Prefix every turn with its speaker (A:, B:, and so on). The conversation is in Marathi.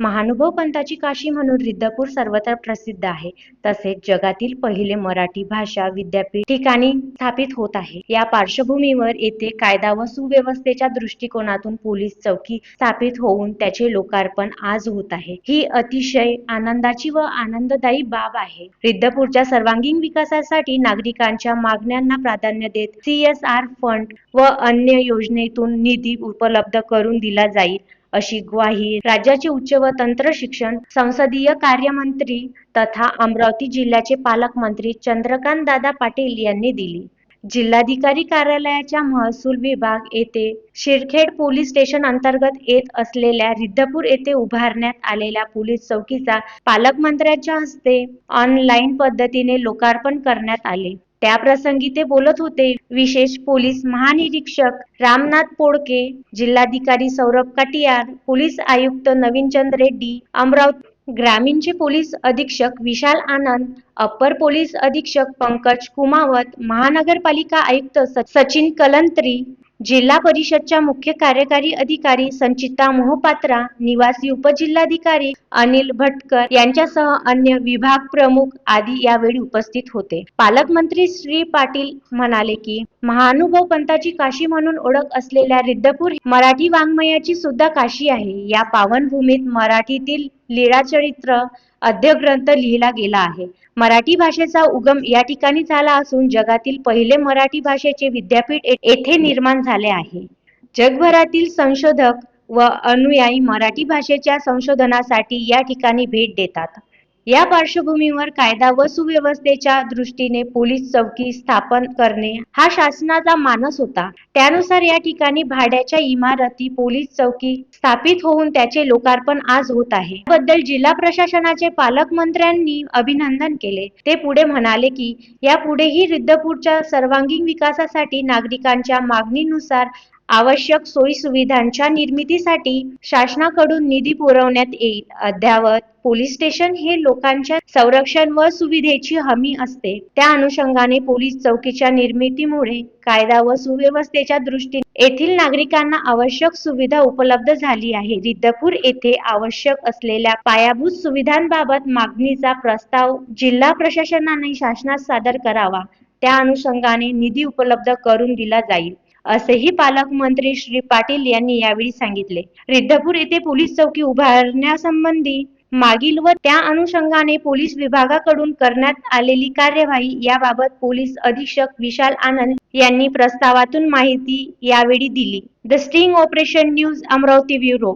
A: महानुभव पंथाची काशी म्हणून रिद्धपूर सर्वत्र प्रसिद्ध आहे. तसेच जगातील पहिले मराठी भाषा विद्यापीठ ठिकाणी स्थापित होत आहे. या पार्श्वभूमीवर येथे कायदा व सुव्यवस्थेच्या दृष्टिकोनातून पोलीस चौकी स्थापित होऊन त्याचे लोकार्पण आज होत आहे. ही अतिशय आनंदाची व आनंददायी बाब आहे. रिद्धपूरच्या सर्वांगीण विकासासाठी नागरिकांच्या मागण्यांना प्राधान्य देत सी एस आर फंड व अन्य योजनेतून निधी उपलब्ध करून दिला जाईल. अशी ग्वाही राज्याचे उच्च व तंत्र शिक्षण संसदीय कार्यमंत्री तथा अमरावती जिल्ह्याचे पालकमंत्री चंद्रकांत दादा पाटील यांनी दिली. जिल्हाधिकारी कार्यालयाच्या महसूल विभाग येथे शिरखेड पोलीस स्टेशन अंतर्गत येत असलेल्या रिद्धपूर येथे उभारण्यात आलेल्या पोलीस चौकीचा पालकमंत्र्यांच्या हस्ते ऑनलाईन पद्धतीने लोकार्पण करण्यात आले. त्याप्रसंगी ते बोलत होते विशेष पोलीस महानिरीक्षक रामनाथ पोडके जिल्हाधिकारी सौरभ काटियार पोलीस आयुक्त नवीनचंद रेड्डी अमरावती ग्रामीणचे पोलीस अधीक्षक विशाल आनंद अप्पर पोलीस अधीक्षक पंकज कुमावत महानगरपालिका आयुक्त सचिन कलंत्री जिल्हा परिषदच्या मुख्य कार्यकारी अधिकारी संचिता मोहपात्रा निवासी उपजिल्हाधिकारी अनिल भटकर यांच्यासह अन्य विभाग प्रमुख आदी यावेळी उपस्थित होते. पालकमंत्री श्री पाटील म्हणाले की महानुभव पंथाची काशी म्हणून ओळख असलेल्या रिद्धपूर मराठी वाङ्मयाची सुद्धा काशी आहे. या पावनभूमीत मराठीतील लीळाचरित्र अध्यग्रंथ लिहिला गेला आहे. मराठी भाषेचा उगम या ठिकाणी झाला असून जगातील पहिले मराठी भाषेचे विद्यापीठ येथे निर्माण झाले आहे. जगभरातील संशोधक व अनुयायी मराठी भाषेच्या संशोधनासाठी या ठिकाणी भेट देतात. या पार्श्वभूमीवर कायदा व सुव्यवस्थेच्या दृष्टीने पोलीस चौकी स्थापन करणे हा शासनाचा मानस होता. त्यानुसार या ठिकाणी भाड्याच्या इमारती पोलीस चौकी स्थापित होऊन त्याचे लोकार्पण आज होत आहे. बद्दल जिल्हा प्रशासनाचे पालकमंत्र्यांनी अभिनंदन केले. ते पुढे म्हणाले की यापुढेही रिद्धपूरच्या सर्वांगीण विकासासाठी नागरिकांच्या मागणीनुसार आवश्यक सोयी सुविधांच्या निर्मितीसाठी शासनाकडून निधी पुरवण्यात येईल. अद्यावत पोलीस स्टेशन हे लोकांच्या संरक्षण व सुविधेची हमी असते. त्या अनुषंगाने पोलीस चौकीच्या निर्मितीमुळे कायदा व सुव्यवस्थेच्या दृष्टीने येथील नागरिकांना आवश्यक सुविधा उपलब्ध झाली आहे. रिद्धपूर येथे आवश्यक असलेल्या पायाभूत सुविधांबाबत मागणीचा प्रस्ताव जिल्हा प्रशासनाने शासनास सादर करावा. त्या अनुषंगाने निधी उपलब्ध करून दिला जाईल. असेही पालकमंत्री श्री पाटील यांनी यावेळी सांगितले. रिद्धपूर येथे पोलीस चौकी उभारण्यासंबंधी मागील व त्या अनुषंगाने पोलीस विभागाकडून करण्यात आलेली कार्यवाही याबाबत पोलीस अधीक्षक विशाल आनंद यांनी प्रस्तावातून माहिती यावेळी दिली. The sting operation news Amravati bureau.